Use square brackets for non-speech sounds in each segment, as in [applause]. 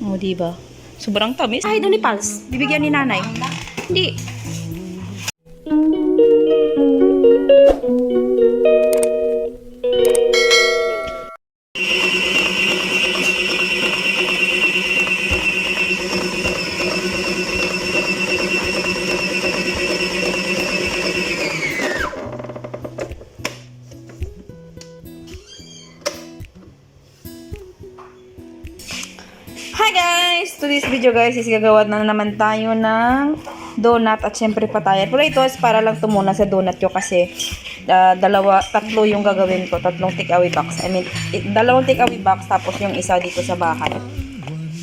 O, di ba? Sobrang tamis. Ay, doon ni Pals. Bibigyan ni nanay. Hindi. Guys! Today's video guys is gagawa na naman tayo ng donut at syempre patayan. Pero ito is para lang tumuna sa donut ko kasi ah, dalawa, tatlo yung gagawin ko. Tatlong take-away box. I mean, i- dalawang take-away box tapos yung isa dito sa bahay.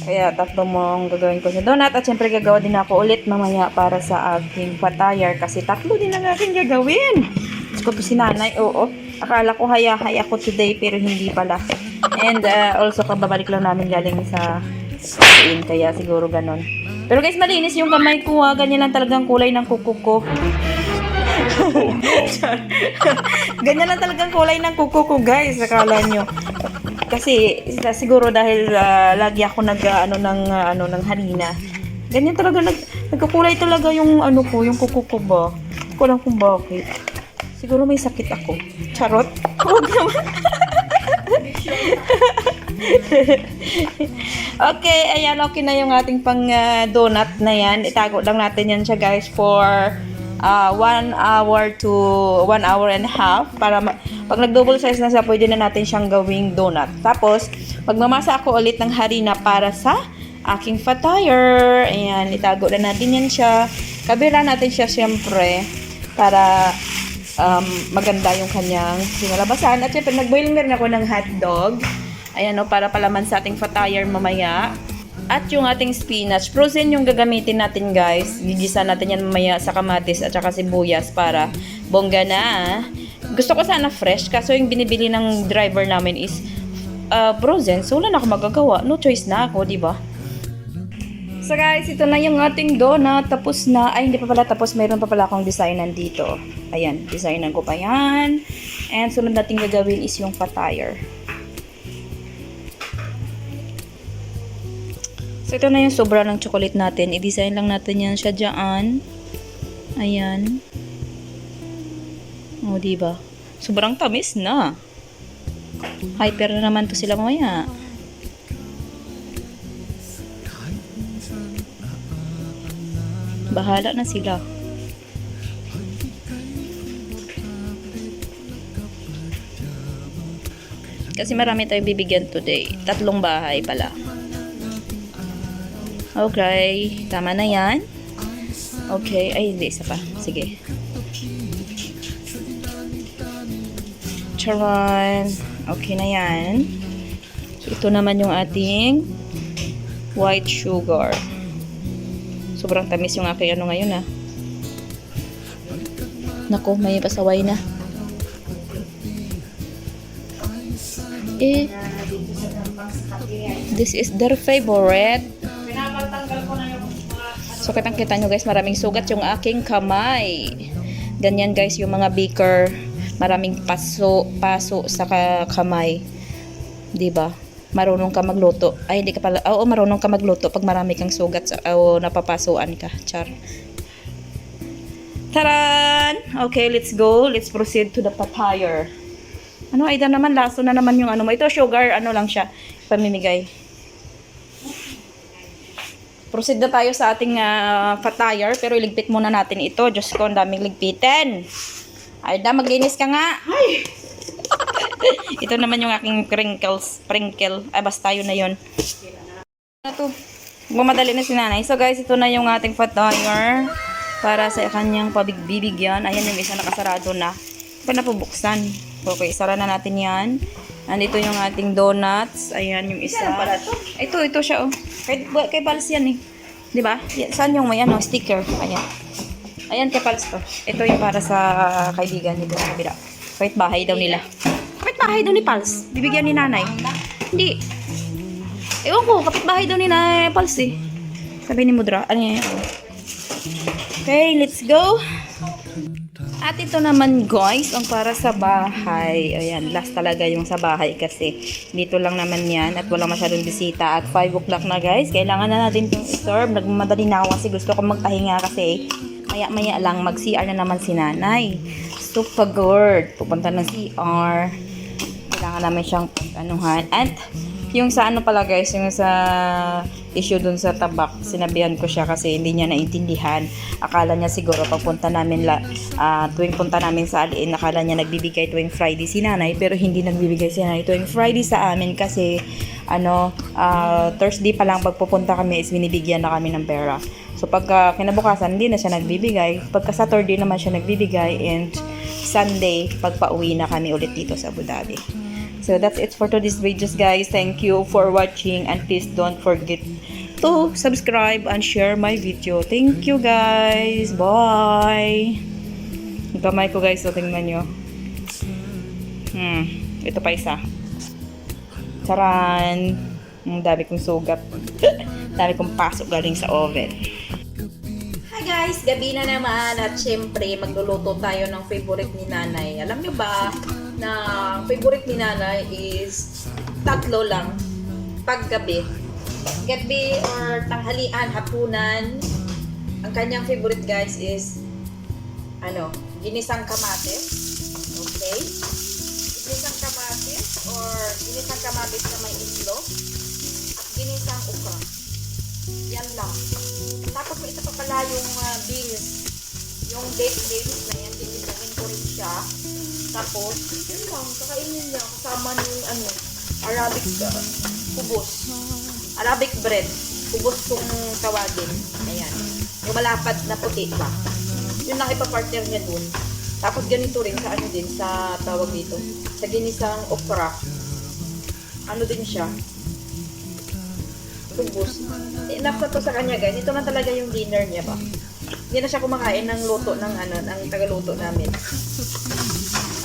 Kaya tatlo mong gagawin ko sa donut at syempre gagawa din ako ulit mamaya para sa aking patayar kasi tatlo din ang aking gagawin. Diyos ko si nanay, oo. Akala ko haya-haya ako today pero hindi pala. And uh, also kababalik lang namin galing sa in kaya siguro ganon. Pero guys, malinis yung kamay ko ha. Ganyan lang talagang kulay ng kuko ko. [laughs] Ganyan lang talagang kulay ng kuko ko guys. Akala nyo. Kasi siguro dahil ah, lagi ako nag ah, ano ng ah, ano ng harina. Ganyan talaga nag nagkukulay talaga yung ano ko, yung kuko ko ba. Ko alam kung bakit. Siguro may sakit ako. Charot. Huwag naman. [laughs] okay, ayan, okay na yung ating pang ah, donut na yan. Itago lang natin yan siya guys for uh, one hour to one hour and a half para ma- pag nag-double size na siya, pwede na natin siyang gawing donut. Tapos, magmamasa ako ulit ng harina para sa aking fatire. Ayan, itago na natin yan siya. Kabila natin siya siyempre para um, maganda yung kanyang sinalabasan. At syempre, nag-boil na rin ako ng hotdog. Ayan o, para palaman sa ating fatire mamaya. At yung ating spinach, frozen yung gagamitin natin guys. Gigisa natin yan mamaya sa kamatis at saka sibuyas para bongga na. Gusto ko sana fresh, kaso yung binibili ng driver namin is uh, frozen. So wala na ako magagawa. No choice na ako, di ba? So guys, ito na yung ating donut. Tapos na. Ay, hindi pa pala tapos. Meron pa pala akong designan dito. Ayan, designan ko pa yan. And sunod natin gagawin is yung patire. So ito na yung sobra ng chocolate natin. I-design lang natin yan siya dyan. Ayan. O, diba? Sobrang tamis na. Hyper na naman to sila mamaya. Bahala na sila. Kasi marami tayong bibigyan today. Tatlong bahay pala. Okay. Tama na yan. Okay. Ay, hindi. Isa pa. Sige. Charon. Okay na yan. Ito naman yung ating white sugar. Sobrang tamis yung aking ano ngayon ah. Nako, may pasaway na. Eh, this is their favorite. So, kitang kita nyo guys, maraming sugat yung aking kamay. Ganyan guys, yung mga baker, maraming paso, paso sa ka- kamay. ba? Marunong ka magluto. Ay, hindi ka pala. Oo, marunong ka magluto pag marami kang sugat sa, o napapasuan ka. Char. Taran! Okay, let's go. Let's proceed to the papaya. Ano, Aida naman, laso na naman yung ano mo. Ito, sugar, ano lang siya, pamimigay. Proceed na tayo sa ating uh, fatire, pero iligpit muna natin ito. Diyos ko, ang daming ligpitin. Aida, maglinis ka nga. [laughs] ito naman yung aking crinkles, sprinkle. Ay, basta yun na yun. Ano to? Bumadali na si nanay. So guys, ito na yung ating fatire para sa kanyang pabigbibigyan. Ayan yung isa nakasarado na. Pa na pabuksan. Okay, sara na natin yan. Andito yung ating donuts. Ayan yung isa. Ito, ito siya oh. Kay, kay Pals yan eh. Di ba? Saan yung may ano, sticker? Ayan. Ayan kay Pals to. Ito yung para sa kaibigan nito sa kabila. Kahit bahay daw nila. Kahit bahay daw ni Pals. Bibigyan ni nanay. Hindi. Ewan ko, kapitbahay daw ni nanay Pals eh. Sabi ni Mudra. Ano yan? Okay, let's go. At ito naman guys, ang para sa bahay. Ayan, last talaga yung sa bahay kasi dito lang naman yan at wala masyadong bisita. At 5 o'clock na guys, kailangan na natin itong serve. Nagmamadali na ako kasi gusto ko magpahinga kasi maya-maya lang mag-CR na naman si nanay. So pagod, pupunta ng CR. Kailangan namin siyang anuhan. At yung sa ano pala guys, yung sa issue dun sa tabak, sinabihan ko siya kasi hindi niya naintindihan. Akala niya siguro pagpunta namin la, ah, tuwing punta namin sa Aliin, akala niya nagbibigay tuwing Friday si nanay, pero hindi nagbibigay si nanay tuwing Friday sa amin kasi ano, ah, Thursday pa lang pagpupunta kami is binibigyan na kami ng pera. So pagka kinabukasan, hindi na siya nagbibigay. Pagka Saturday naman siya nagbibigay and Sunday, pagpa-uwi na kami ulit dito sa Abu Dhabi. So that's it for today's videos guys. Thank you for watching and please don't forget to subscribe and share my video. Thank you guys. Bye. Kamay ko guys, so tingnan nyo. Hmm, ito pa isa. Charan. Ang dami kong sugat. [laughs] dami kong pasok galing sa oven. Hi guys! Gabi na naman at syempre magluluto tayo ng favorite ni nanay. Alam nyo ba na favorite ni nanay is tatlo lang paggabi. Gabi or tanghalian, hapunan. Ang kanyang favorite guys is ano, ginisang kamatis. Okay? Ginisang kamatis or ginisang kamatis na may itlog at ginisang ukra. Yan lang. Tapos may isa pa pala yung ah, beans. Yung date beans na yan, dinilangin ko rin siya. Tapos, yun lang, kakainin niya kasama ng ano, Arabic uh, kubos. Arabic bread. Kubos kung tawagin. Ayan. Yung malapad na puti ba. Yun lang ipapartner niya dun. Tapos ganito rin sa ano din, sa tawag dito. Sa ginisang okra. Ano din siya. Kubos. Enough na to sa kanya guys. Ito na talaga yung dinner niya ba. Hindi na siya kumakain ng luto ng ano, ng tagaluto namin.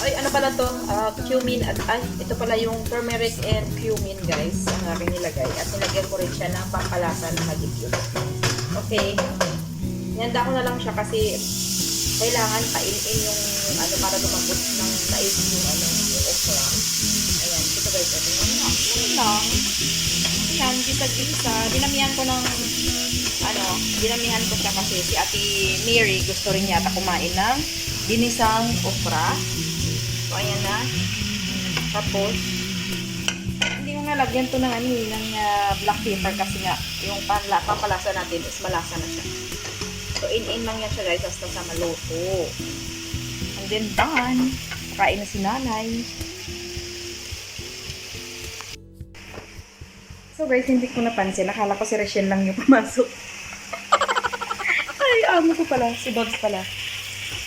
Ay, ano pala to? Ah, cumin at ay, ito pala yung turmeric and cumin guys. Ang aking nilagay. At nilagyan ko rin siya ng pampalasa na magigyot. Okay. Nihanda ko na lang siya kasi kailangan painin yung ano para lumabot ng mais yung ano yung okra. Ayan, ito guys, ito yung ano, yun lang. Ayan, gisa-gisa. Dinamihan ko ng ano, dinamihan ko siya kasi si Ate Mary gusto rin yata kumain ng dinisang okra. So, ayan na. Tapos, hindi ko nga lagyan to ng ano eh, ng ah, black pepper kasi nga yung panla, pampalasa natin is malasa na siya. So, in-in lang yan siya guys hasta sa maluto. And then done. Kain na si nanay. So guys, hindi ko napansin. Nakala ko si Rachel lang yung pumasok. [laughs] Ay, amo ko pala. Si Bobs pala.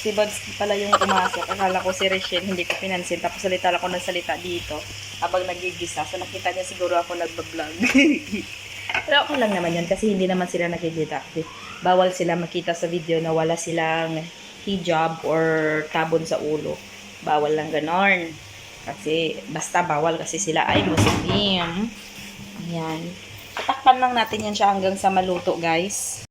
Si Bobs pala yung pumasok. Akala ko si Rachel, hindi ko pinansin. Tapos salita ako ng salita dito habang nagigisa. So nakita niya siguro ako nagbablog. [laughs] Pero okay lang naman yun kasi hindi naman sila nakikita. Bawal sila makita sa video na wala silang hijab or tabon sa ulo. Bawal lang ganon. Kasi basta bawal kasi sila ay Muslim. Ayan. Tatakpan lang natin yan siya hanggang sa maluto guys.